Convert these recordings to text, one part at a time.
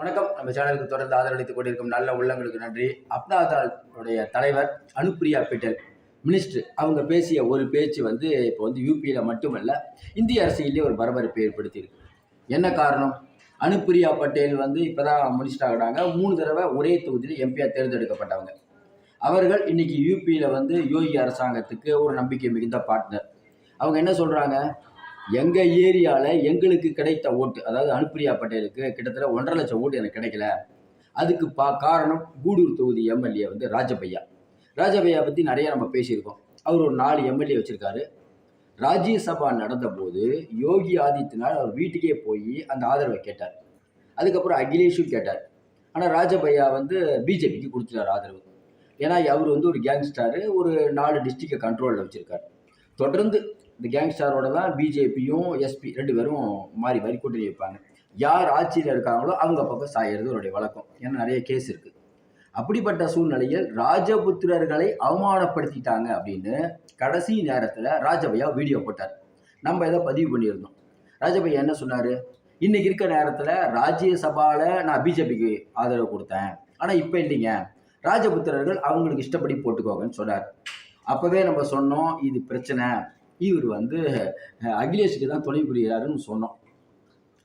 வணக்கம். நம்ம சேனலுக்கு தொடர்ந்து ஆதரவளித்துக் கொண்டிருக்கும் நல்ல உள்ளங்களுக்கு நன்றி. அப்தாதாளுடைய தலைவர் அனுப்பிரியா பிட்டல் மினிஸ்டர் அவங்க பேசிய ஒரு பேச்சு வந்து இப்போ வந்து யூபியில் மட்டுமல்ல இந்திய அரசியலே ஒரு பரபரப்பை ஏற்படுத்தியிருக்கு. என்ன காரணம்? அனுப்பிரியா பட்டேல் வந்து இப்போ தான் மினிஸ்டர் ஆகிறாங்க. மூணு தடவை ஒரே தொகுதியில் எம்பியாக தேர்ந்தெடுக்கப்பட்டவங்க. அவர்கள் இன்னைக்கு யூபியில் வந்து யோகி அரசாங்கத்துக்கு ஒரு நம்பிக்கை மிகுந்த பார்ட்னர் அவங்க என்ன சொல்கிறாங்க எங்கள் ஏரியாவில் எங்களுக்கு கிடைத்த ஓட்டு அதாவது அனுப்பிரியா பட்டேலுக்கு கிட்டத்தட்ட ஒன்றரை லட்சம் ஓட்டு எனக்கு கிடைக்கல. அதுக்கு பா காரணம் கூடூர் தொகுதி எம்எல்ஏ வந்து ராஜபையா ராஜபையா பற்றி நிறைய நம்ம பேசியிருக்கோம். அவர் ஒரு நாலு எம்எல்ஏ வச்சுருக்காரு. ராஜ்யசபா நடந்தபோது யோகி ஆதித்யநாத் அவர் வீட்டுக்கே போய் அந்த ஆதரவை கேட்டார். அதுக்கப்புறம் அகிலேஷும் கேட்டார். ஆனால் ராஜபையா வந்து பிஜேபிக்கு கொடுத்துட்டார் ஆதரவு. ஏன்னா அவர் வந்து ஒரு கேங்ஸ்டாரு ஒரு நாலு டிஸ்ட்ரிக்டை கண்ட்ரோலில் வச்சுருக்கார். தொடர்ந்து இந்த கேங்ஸ்டாரோட தான் பிஜேபியும் எஸ்பி ரெண்டு பேரும் மாறி மாறி கூட்டணி வைப்பாங்க. யார் ஆட்சியில் இருக்காங்களோ அவங்க பக்கம் சாயறது அவருடைய வழக்கம். ஏன்னா நிறைய கேஸ் இருக்குது அப்படிப்பட்ட சூழ்நிலையில் ராஜபுத்திரர்களை அவமானப்படுத்திட்டாங்க அப்படின்னு கடைசி நேரத்தில் ராஜபையா வீடியோ போட்டார். நம்ம இதை பதிவு பண்ணியிருந்தோம். ராஜபையா என்ன சொன்னார்? இன்னைக்கு இருக்க நேரத்தில் ராஜ்யசபாவில் நான் பிஜேபிக்கு ஆதரவு கொடுத்தேன். ஆனால் இப்போ இல்லைங்க. ராஜபுத்திரர்கள் அவங்களுக்கு இஷ்டப்படி போட்டுக்கோங்கன்னு சொன்னார். அப்போவே நம்ம சொன்னோம் இது பிரச்சனை. இவர் வந்து அகிலேஷுக்கு தான் துணை புரிகிறாருன்னு சொன்னோம்.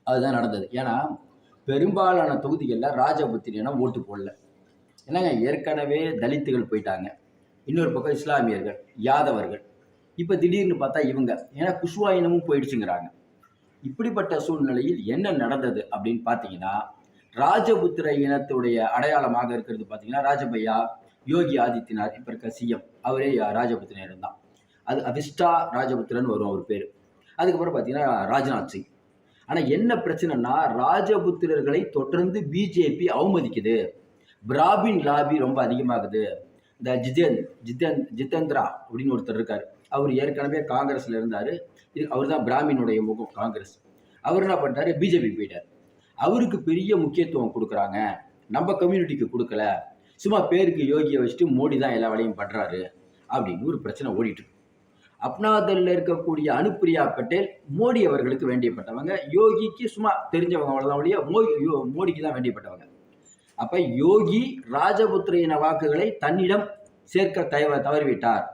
அதுதான் நடந்தது. ஏன்னா பெரும்பாலான தொகுதிகளில் ராஜபுத்திரியனா ஓட்டு போடல. என்னங்க ஏற்கனவே தலித்துகள் போயிட்டாங்க. இன்னொரு பக்கம் இஸ்லாமியர்கள் யாதவர்கள். இப்போ திடீர்னு பார்த்தா இவங்க. ஏன்னா குஷ்வா இனமும் போயிடுச்சுங்கிறாங்க. இப்படிப்பட்ட சூழ்நிலையில் என்ன நடந்தது அப்படின்னு பார்த்தீங்கன்னா ராஜபுத்திர இனத்துடைய அடையாளமாக இருக்கிறது பார்த்தீங்கன்னா ராஜபையா யோகி ஆதித்யநாத் இப்போ இருக்க சிஎம் அவரே ராஜபுத்திரன் தான். அது அவிஷ்டா ராஜபுத்திரன் வரும் அவர் பேர். அதுக்கப்புறம் பார்த்தீங்கன்னா ராஜ்நாத் சிங். ஆனால் என்ன பிரச்சனைனா ராஜபுத்திரர்களை தொடர்ந்து பிஜேபி அவமதிக்குது. பிராபின் லாபி ரொம்ப அதிகமாகுது. இந்த ஜிதேன் ஜிதேந்த் ஜிதேந்திரா அப்படின்னு ஒருத்தர் இருக்கார். அவர் ஏற்கனவே காங்கிரஸில் இருந்தார். இது அவர் தான் பிராமினுடைய முகம் காங்கிரஸ். அவர் என்ன பண்ணுறாரு பிஜேபி போயிட்டார். அவருக்கு பெரிய முக்கியத்துவம் கொடுக்குறாங்க. நம்ம கம்யூனிட்டிக்கு கொடுக்கல. சும்மா பேருக்கு யோகியை வச்சுட்டு மோடி தான் எல்லா வேலையும் பண்ணுறாரு அப்படின்னு ஒரு பிரச்சனை ஓடிட்டு அப்னாதல்ல இருக்கக்கூடிய அனுப்பிரியா பட்டேல் மோடி அவர்களுக்கு வேண்டியப்பட்டவங்க. யோகிக்கு சும்மா தெரிஞ்சவங்க அவ்வளோதான் ஒழிய மோடி யோ மோடிக்கு தான் வேண்டியப்பட்டவங்க. அப்போ யோகி ராஜபுத்திரையின வாக்குகளை தன்னிடம் சேர்க்க தயவ தவறிவிட்டார்.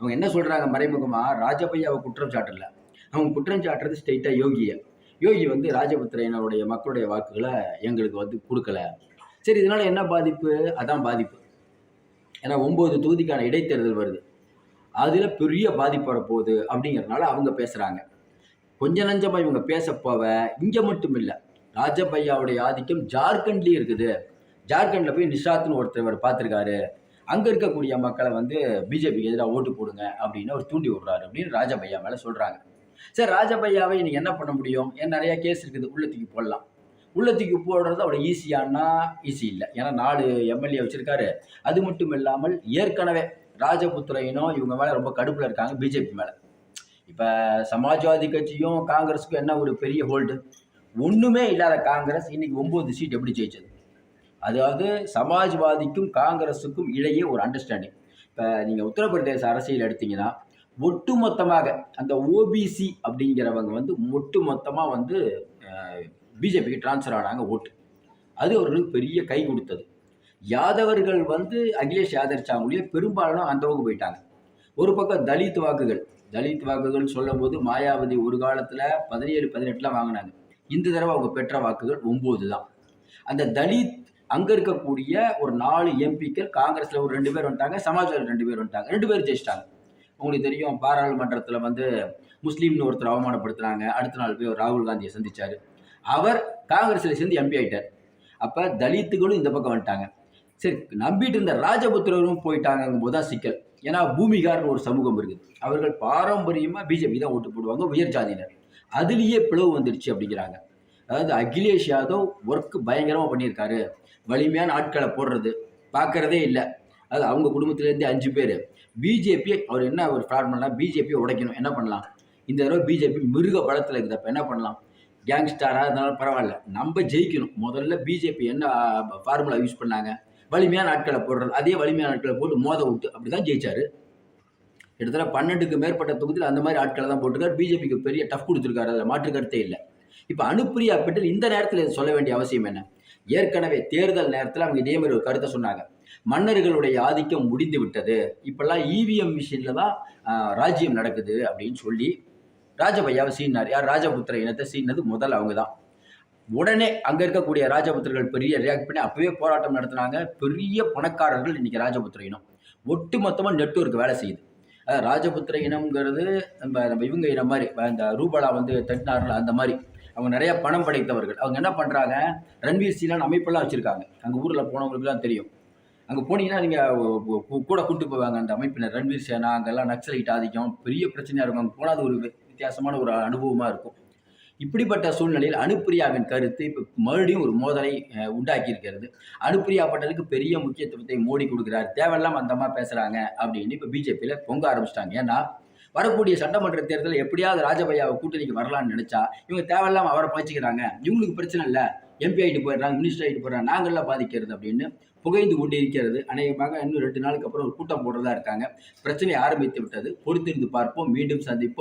அவங்க என்ன சொல்கிறாங்க மறைமுகமாக ராஜபையாவை குற்றம் சாட்டல. அவங்க குற்றம் சாட்டுறது ஸ்ட்ரெயிட்டாக யோகியை. யோகி வந்து ராஜபுத்திரையினருடைய மக்களுடைய வாக்குகளை எங்களுக்கு வந்து கொடுக்கல. சரி இதனால் என்ன பாதிப்பு? அதான் பாதிப்பு. ஏன்னா ஒம்பது தொகுதிக்கான இடைத்தேர்தல் வருது. அதில் பெரிய பாதிப்பு போகுது அப்படிங்கிறதுனால அவங்க பேசுகிறாங்க கொஞ்ச நஞ்சமாக இவங்க பேச போவ இங்கே மட்டும் இல்லை ராஜபையாவுடைய ஆதிக்கம் ஜார்க்கண்ட்லேயும் இருக்குது. ஜார்க்கண்டில் போய் நிஷாத்னு ஒருத்தர் பார்த்துருக்காரு. அங்கே இருக்கக்கூடிய மக்களை வந்து பிஜேபிக்கு எதிராக ஓட்டு போடுங்க அப்படின்னு அவர் தூண்டி விடுறாரு அப்படின்னு ராஜபையா மேலே சொல்கிறாங்க சரி ராஜபையாவை இன்னைக்கு என்ன பண்ண முடியும்? ஏன் நிறையா கேஸ் இருக்குது உள்ளத்துக்கு போடலாம். உள்ளத்துக்கு போடுறது அவ்வளோ ஈஸியானா ஈஸி இல்லை. ஏன்னா நாலு எம்எல்ஏ வச்சுருக்காரு. அது மட்டும் இல்லாமல் ஏற்கனவே ராஜபுத்திரையினும் இவங்க மேலே ரொம்ப கடுப்பில் இருக்காங்க பிஜேபி மேலே. இப்போ சமாஜ்வாதி கட்சியும் காங்கிரஸுக்கும் என்ன ஒரு பெரிய ஹோல்டு ஒன்றுமே இல்லாத காங்கிரஸ் இன்னைக்கு ஒம்பது சீட் எப்படி ஜெயிச்சது? அதாவது சமாஜ்வாதிக்கும் காங்கிரஸுக்கும் இடையே ஒரு அண்டர்ஸ்டாண்டிங் இப்போ நீங்கள் உத்தரப்பிரதேச அரசியல் எடுத்தீங்கன்னா ஒட்டுமொத்தமாக அந்த ஓபிசி அப்படிங்கிறவங்க வந்து ஒட்டு மொத்தமாக வந்து பிஜேபிக்கு ட்ரான்ஸ்ஃபர் ஆனாங்க ஓட்டு. அது அவர்களுக்கு பெரிய கை கொடுத்தது. யாதவர்கள் வந்து அகிலேஷ் ஆதரிச்சாங்களே பெரும்பாலும் அந்த பக்கம் போயிட்டாங்க. ஒரு பக்கம் தலித் வாக்குகள். தலித் வாக்குகள் சொல்லும் போது மாயாவதி ஒரு காலத்தில் பதினேழு பதினெட்டுலாம் வாங்கினாங்க. இந்த தடவை அவங்க பெற்ற வாக்குகள் ஒம்பது தான். அந்த தலித் அங்கே இருக்கக்கூடிய ஒரு நாலு எம்பிக்கள் காங்கிரஸில் ஒரு ரெண்டு பேர் வந்துட்டாங்க சமாஜ்வாதி ரெண்டு பேர் வந்துட்டாங்க. ரெண்டு பேர் ஜெயிச்சிட்டாங்க. உங்களுக்கு தெரியும் பாராளுமன்றத்தில் வந்து முஸ்லீம்னு ஒருத்தர் அவமானப்படுத்துனாங்க. அடுத்த நாள் போய் ராகுல் காந்தியை சந்திச்சார். அவர் காங்கிரஸில் சேர்ந்து எம்பி ஆயிட்டார். அப்போ தலித்துகளும் இந்த பக்கம் வந்துட்டாங்க. சரி நம்பிட்டு இருந்த ராஜபுத்திரரும் போயிட்டாங்கும் போது தான் சிக்கல். ஏன்னா பூமிகார்னு ஒரு சமூகம் இருக்குது. அவர்கள் பாரம்பரியமாக பிஜேபி தான் ஓட்டு போடுவாங்க உயர் ஜாதியினர். அதுலேயே பிளவு வந்துடுச்சு அப்படிங்கிறாங்க. அதாவது அகிலேஷ் யாதவ் ஒர்க் பயங்கரமாக பண்ணியிருக்காரு. வலிமையான ஆட்களை போடுறது பார்க்கறதே இல்லை. அது அவங்க குடும்பத்திலேருந்து அஞ்சு பேர். பிஜேபி அவர் என்ன ஒரு ஃப்ராட் பண்ணலாம்? பிஜேபியை உடைக்கணும். என்ன பண்ணலாம்? இந்த தடவை பிஜேபி மிருக பலத்தில் இருக்குது அப்போ என்ன பண்ணலாம்? கேங்ஸ்டாராக இருந்தாலும் பரவாயில்ல. நம்ம ஜெயிக்கணும். முதல்ல பிஜேபி என்ன ஃபார்முலா யூஸ் பண்ணாங்க? வலிமையான ஆட்களை போடுறது அதே வலிமையான ஆட்களை போட்டு மோத விட்டு அப்படி தான் ஜெயிச்சாரு. கிட்டத்தட்ட பன்னெண்டுக்கு மேற்பட்ட தொகுதியில் அந்த மாதிரி ஆட்களை தான் போட்டிருக்காரு. பிஜேபிக்கு பெரிய டஃப் கொடுத்துருக்காரு. அதில் மாற்று கருத்தே இல்லை. இப்போ அனுப்பிரியா பட்டேல் இந்த நேரத்தில் சொல்ல வேண்டிய அவசியம் என்ன? ஏற்கனவே தேர்தல் நேரத்தில் அவங்க இதே மாதிரி ஒரு கருத்தை சொன்னாங்க. மன்னர்களுடைய ஆதிக்கம் முடிந்து விட்டது. இப்பெல்லாம் இவிஎம் மிஷினில் தான் ராஜ்யம் நடக்குது அப்படின்னு சொல்லி ராஜபையாவை சீனார் யார்? ராஜபுத்திர இனத்தை சீனது முதல் அவங்க தான். உடனே அங்கே இருக்கக்கூடிய ராஜபுத்திரர்கள் பெரிய ரியாக்ட் பண்ணி அப்பவே போராட்டம் நடத்துனாங்க. பெரிய பணக்காரர்கள் இன்னைக்கு ராஜபுத்திர இனம் ஒட்டு மொத்தமாக நெட்வொர்க் வேலை செய்யுது. அதாவது ராஜபுத்திர இனம்ங்கிறது நம்ம நம்ம இவங்க இனம் மாதிரி இந்த ரூபலா வந்து தட்டினார்கள் அந்த மாதிரி. அவங்க நிறைய பணம் படைத்தவர்கள். அவங்க என்ன பண்ணுறாங்க ரன்வீர் சீலான் அமைப்பெல்லாம் வச்சுருக்காங்க. அங்கே ஊரில் போனவங்களுக்குலாம் தெரியும். அங்கே போனீங்கன்னா நீங்கள் கூட கூட்டு போவாங்க அந்த அமைப்பினர். ரன்வீர் சேனா அங்கெல்லாம் நக்சலைட் ஆதிக்கம் பெரிய பிரச்சனையாக இருக்கும். அங்கே போனால் அது ஒரு வித்தியாசமான ஒரு அனுபவமாக இருக்கும். இப்படிப்பட்ட சூழ்நிலையில் அனுப்பிரியாவின் கருத்து இப்போ மறுபடியும் ஒரு மோதலை உண்டாக்கியிருக்கிறது. உண்டாக்கி இருக்கிறது அனுப்பிரியா பட்டலுக்கு பெரிய முக்கியத்துவத்தை மோடி கொடுக்குறாரு. தேவையில்லாம அந்த பேசுகிறாங்க அப்படின்னு இப்போ பிஜேபியில் பொங்க ஆரம்பிச்சிட்டாங்க. ஏன்னா வரக்கூடிய சட்டமன்ற தேர்தலில் எப்படியாவது ராஜபையாவை கூட்டணிக்கு வரலாம்னு நினைச்சா இவங்க தேவையில்லாம அவரை பாய்ச்சிக்கிறாங்க. இவங்களுக்கு பிரச்சனை இல்லை. எம்பி ஆகிட்டு போயிடுறாங்க மினிஸ்டர் ஆகிட்டு போயிடுறாங்க. நாங்கள்லாம் பாதிக்கிறது அப்படின்னு புகைந்து கொண்டு இருக்கிறது அநேகமாக இன்னும் ரெண்டு நாளுக்கு அப்புறம் ஒரு கூட்டம் போடுறதா இருக்காங்க. பிரச்சனை ஆரம்பித்து விட்டது. பொறுத்திருந்து பார்ப்போம். மீண்டும் சந்திப்போம்.